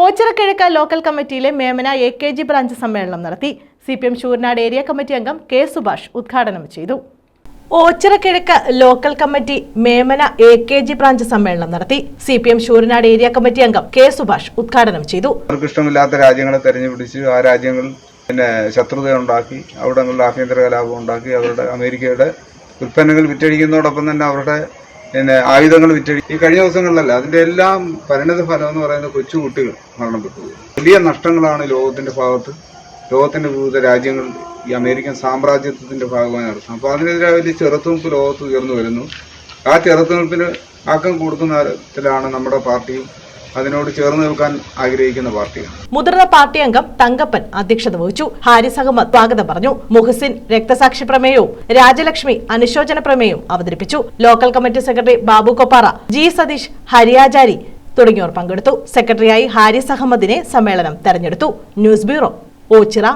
ഓച്ചിറക്കിഴക്ക് local കമ്മിറ്റിയിലെ Memana A K G branch സമ്മേളനം നടത്തി. C P M Sooranad area committee അംഗം K Subhash ഉദ്ഘാടനം ചെയ്തു. ഓച്ചിറക്കിഴക്ക് local committee Memana A K G branch സമ്മേളനം നടത്തി. C P M Sooranad area committee അംഗം K Subhash ഉദ്ഘാടനം ചെയ്തു. അവർക്ക് ഇഷ്ടമില്ലാത്ത രാജ്യങ്ങളെ തെരഞ്ഞുപിടിച്ച് ആ രാജ്യങ്ങൾ പിന്നെ ശത്രുത ഉണ്ടാക്കി അവിടങ്ങളിൽ ആഭ്യന്തര കലാപം ഉണ്ടാക്കി അവരുടെ അമേരിക്കയുടെ ഉൽപ്പന്നങ്ങൾ വിറ്റഴിക്കുന്നതോടൊപ്പം തന്നെ അവരുടെ പിന്നെ ആയുധങ്ങൾ വിറ്റഴി ഈ കഴിഞ്ഞ ദിവസങ്ങളിലല്ല അതിന്റെ എല്ലാം പരിണത ഫലം എന്ന് പറയുന്നത് കൊച്ചുകുട്ടികൾ മരണപ്പെട്ടു. വലിയ നഷ്ടങ്ങളാണ് ലോകത്തിന്റെ ഭാഗത്ത്. ലോകത്തിന്റെ വിവിധ രാജ്യങ്ങൾ ഈ അമേരിക്കൻ സാമ്രാജ്യത്വത്തിന്റെ ഭാഗമായി നടത്തുന്നത്. അപ്പോൾ അതിനെതിരെ വലിയ ചെറുത്തുനിൽപ്പ് ലോകത്ത് ഉയർന്നു വരുന്നു. ആ ചെറുത്തുനിൽപ്പിന് ആക്കം കൊടുക്കുന്ന തരത്തിലാണ് നമ്മുടെ പാർട്ടിയും അതിനോട് ചേർന്ന് നിൽക്കാൻ ആഗ്രഹിക്കുന്ന പാർട്ടിയാണ്. മുതിർന്ന പാർട്ടി അംഗം തങ്കപ്പൻ അധ്യക്ഷത വഹിച്ചു. ഹാരിസ് അഹമ്മദ് സ്വാഗതം പറഞ്ഞു. മുഹസിൻ രക്തസാക്ഷി പ്രമേയവും രാജലക്ഷ്മി അനുശോചന പ്രമേയവും അവതരിപ്പിച്ചു. Local committee secretary Babu Koppara G Satheesh Hariyachari തുടങ്ങിയവർ പങ്കെടുത്തു. സെക്രട്ടറിയായി ഹാരിസ് അഹമ്മദിനെ സമ്മേളനം തെരഞ്ഞെടുത്തു. News bureau Ochira.